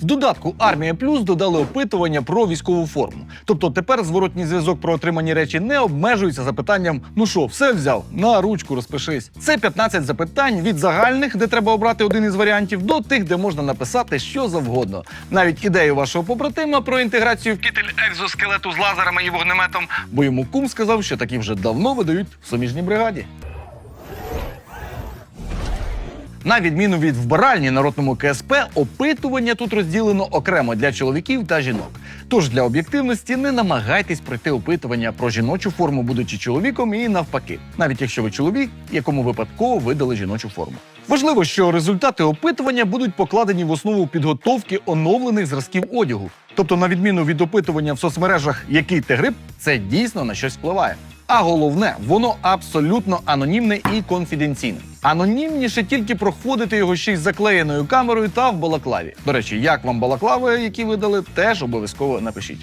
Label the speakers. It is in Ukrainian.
Speaker 1: В додатку Армія Плюс додали опитування про військову форму. Тобто тепер зворотній зв'язок про отримані речі не обмежується запитанням: ну що, все взяв, на ручку розпишись. Це 15 запитань від загальних, де треба обрати один із варіантів, до тих, де можна написати що завгодно. Навіть ідею вашого побратима про інтеграцію в кітель екзоскелету з лазерами і вогнеметом, бо йому кум сказав, що такі вже давно видають в суміжній бригаді. На відміну від вбиральні на ротному КСП, опитування тут розділено окремо для чоловіків та жінок. Тож для об'єктивності не намагайтесь пройти опитування про жіночу форму, будучи чоловіком, і навпаки, навіть якщо ви чоловік, якому випадково видали жіночу форму. Важливо, що результати опитування будуть покладені в основу підготовки оновлених зразків одягу. Тобто, на відміну від опитування в соцмережах, який ти гриб, це дійсно на щось впливає. А головне, воно абсолютно анонімне і конфіденційне. Анонімніше тільки проходити його ще й заклеєною камерою та в балаклаві. До речі, як вам балаклави, які видали, теж обов'язково напишіть.